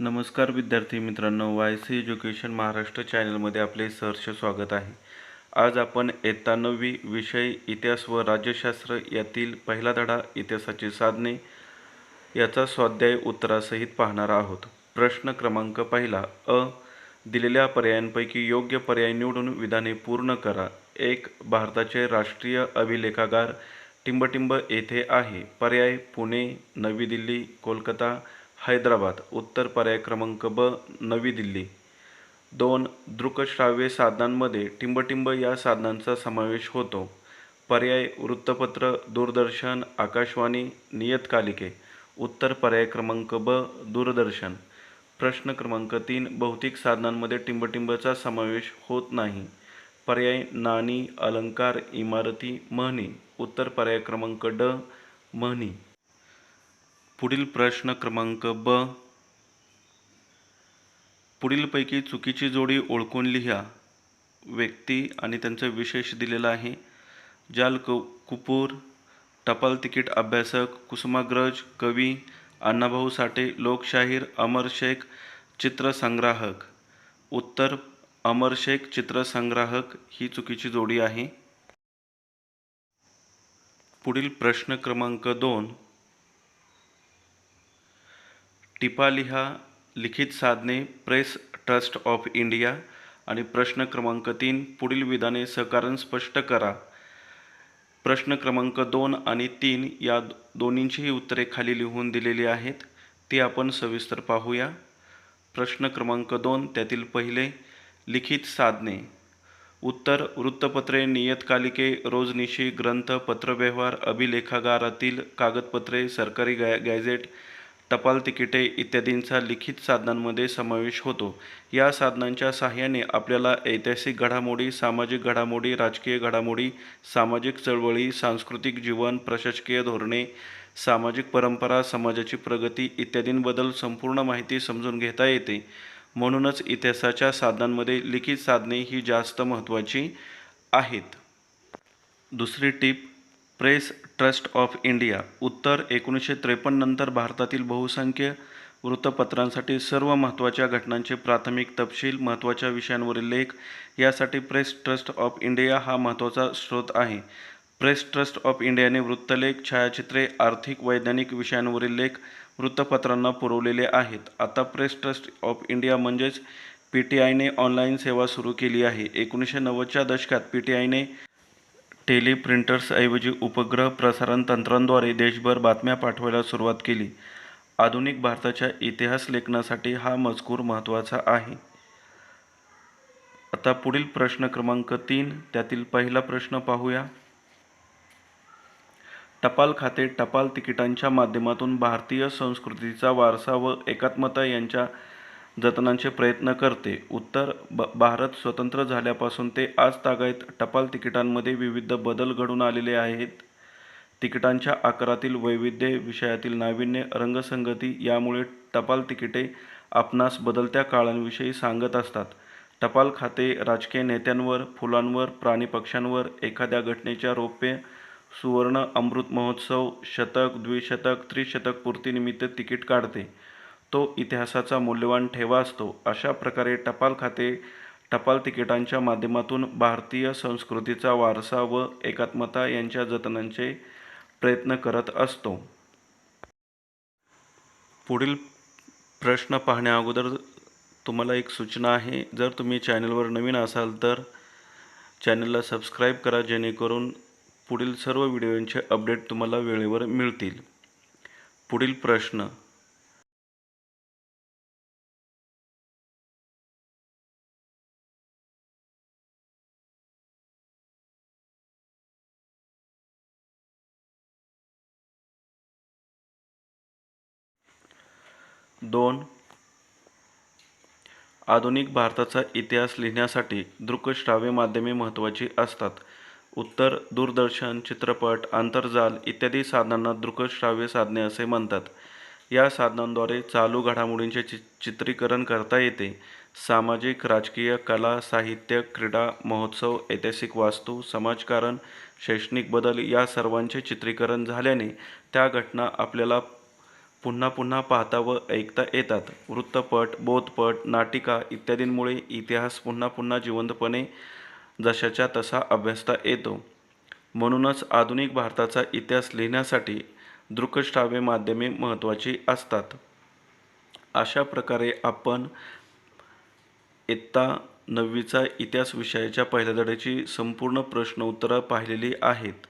नमस्कार विद्यार्थी मित्रांनो वाय सी एज्युकेशन महाराष्ट्र चॅनलमध्ये आपले सहर्ष स्वागत आहे. आज आपण इयत्ता नववी विषय इतिहास व राज्यशास्त्र यातील पहिला धडा इतिहासाची साधने याचा स्वाध्याय उत्तरासहित पाहणार आहोत. प्रश्न क्रमांक पहिला अ. दिलेल्या पर्यायांपैकी योग्य पर्याय निवडून विधाने पूर्ण करा. एक भारताचे राष्ट्रीय अभिलेखागार टिंबटिंब येथे आहे. पर्याय पुणे नवी दिल्ली कोलकाता हैदराबाद उत्तर पर्याय क्रमांक ब नवी दिल्ली. दोन दृकश्राव्य साधनांमध्ये टिंबटिंब या साधनांचा समावेश होतो. पर्याय वृत्तपत्र दूरदर्शन आकाशवाणी नियतकालिके. उत्तर पर्याय क्रमांक ब दूरदर्शन. प्रश्न क्रमांक तीन भौतिक साधनांमध्ये टिंबटिंबचा समावेश होत नाही. पर्याय नाणी अलंकार इमारती म्हणी उत्तर पर्याय क्रमांक ड म्हणी पुढील प्रश्न क्रमांक ब. पुढीलपैकी चुकीची जोडी ओळखून लिहा. व्यक्ती आणि त्यांचा विशेष दिलेला आहे. जाल कु कुपूर टपाल तिकीट अभ्यासक कुसुमाग्रज कवी अण्णाभाऊ साठे लोकशाहीर अमर शेख चित्रसंग्राहक. उत्तर अमर शेख चित्रसंग्राहक ही चुकीची जोडी आहे. पुढील प्रश्न क्रमांक दोन. टिपा लिहा लिखित साधने प्रेस ट्रस्ट ऑफ इंडिया आणि प्रश्न क्रमांक तीन पुढील विधाने सहकारण स्पष्ट करा. प्रश्न क्रमांक दोन आणि तीन या दोन्हींचीही उत्तरे खाली लिहून दिलेली आहेत. ती आपण सविस्तर पाहूया. प्रश्न क्रमांक दोन त्यातील पहिले लिखित साधने. उत्तर वृत्तपत्रे नियतकालिके रोजनिशी ग्रंथ पत्रव्यवहार अभिलेखागारातील कागदपत्रे सरकारी गॅ गॅझेट टपाल तिकिटे इत्यादींचा लिखित साधनांमध्ये समावेश होतो. या साधनांच्या सहाय्याने आपल्याला ऐतिहासिक घडामोडी सामाजिक घडामोडी राजकीय घडामोडी सामाजिक चळवळी सांस्कृतिक जीवन प्रशासकीय धोरणे सामाजिक परंपरा समाजाची प्रगती इत्यादींबद्दल संपूर्ण माहिती समजून घेता येते. म्हणूनच इतिहासाच्या साधनांमध्ये लिखित साधने ही जास्त महत्त्वाची आहेत. दुसरी टीप प्रेस ट्रस्ट ऑफ इंडिया उत्तर एकोणीसशे त्रेपन्नंतर भारतातील बहुसंख्य वृत्तपत्रांसाठी सर्व महत्त्वाच्या घटनांचे प्राथमिक तपशील महत्त्वाच्या विषयांवरील लेख यासाठी प्रेस ट्रस्ट ऑफ इंडिया हा महत्त्वाचा स्रोत आहे. प्रेस ट्रस्ट ऑफ इंडियाने वृत्तलेख छायाचित्रे आर्थिक वैज्ञानिक विषयांवरील लेख वृत्तपत्रांना पुरवलेले आहेत. आता प्रेस ट्रस्ट ऑफ इंडिया म्हणजेच पी टी आयने ऑनलाईन सेवा सुरू केली आहे. एकोणीसशे नव्वदच्या दशकात पी टी आयने टेलिप्रिंटर्सऐवजी उपग्रह प्रसारण तंत्रांद्वारे देशभर बातम्या पाठवायला सुरुवात केली. आधुनिक भारताच्या इतिहास लेखनासाठी हा मजकूर महत्त्वाचा आहे. आता पुढील प्रश्न क्रमांक तीन त्यातील पहिला प्रश्न पाहूया. टपाल खाते टपाल तिकिटांच्या माध्यमातून भारतीय संस्कृतीचा वारसा व एकात्मता यांच्या जतनाचे प्रयत्न करते. उत्तर ब भारत स्वतंत्र झाल्यापासून ते आज तागायत टपाल तिकिटांमध्ये विविध बदल घडून आलेले आहेत. तिकिटांच्या आकारातील वैविध्य विषयातील नाविन्य रंगसंगती यामुळे टपाल तिकिटे आपणास बदलत्या काळांविषयी सांगत असतात. टपाल खाते राजकीय नेत्यांवर फुलांवर प्राणी पक्ष्यांवर एखाद्या घटनेच्या रौप्य सुवर्ण अमृत महोत्सव शतक द्विशतक त्रिशतक पूर्तीनिमित्त तिकीट काढते. तो इतिहासाचा मौल्यवान ठेवा असतो. अशा प्रकारे टपाल खाते टपाल तिकिटांच्या माध्यमातून भारतीय संस्कृतीचा वारसा व एकात्मता यांच्या जतनाचे प्रयत्न करत असतो. पुढील प्रश्न पाहण्याअगोदर तुम्हाला एक सूचना आहे. जर तुम्ही चॅनलवर नवीन असाल तर चॅनलला सबस्क्राईब करा जेणेकरून पुढील सर्व व्हिडिओंचे अपडेट तुम्हाला वेळेवर मिळतील. पुढील प्रश्न दोन. आधुनिक भारताचा इतिहास लिहिण्यासाठी दृकश्राव्य माध्यमे महत्त्वाची असतात. उत्तर दूरदर्शन चित्रपट आंतरजाल इत्यादी साधनांना दृकश्राव्य साधने असे म्हणतात. या साधनांद्वारे चालू घडामोडींचे चि चित्रीकरण करता येते. सामाजिक राजकीय कला साहित्य क्रीडा महोत्सव ऐतिहासिक वास्तू समाजकारण शैक्षणिक बदल या सर्वांचे चित्रीकरण झाल्याने त्या घटना आपल्याला पुन्हा पुन्हा पाहता व ऐकता येतात. वृत्तपट बोधपट नाटिका इत्यादींमुळे इतिहास पुन्हा पुन्हा जिवंतपणे जशाच्या तसा अभ्यासता येतो. म्हणूनच आधुनिक भारताचा इतिहास लिहिण्यासाठी दृकश्राव्य माध्यमे महत्त्वाची असतात. अशा प्रकारे आपण इत्ता नववीचा इतिहास विषयाच्या पहिल्या धड्याची संपूर्ण प्रश्न उत्तरं पाहिलेली आहेत.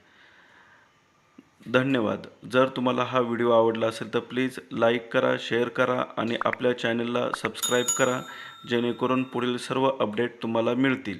धन्यवाद. जर तुम्हाला हा व्हिडिओ आवडला असेल तर प्लीज लाईक करा शेअर करा आणि आपल्या चॅनलला सबस्क्राईब करा जेणेकरून पुढील सर्व अपडेट तुम्हाला मिळतील.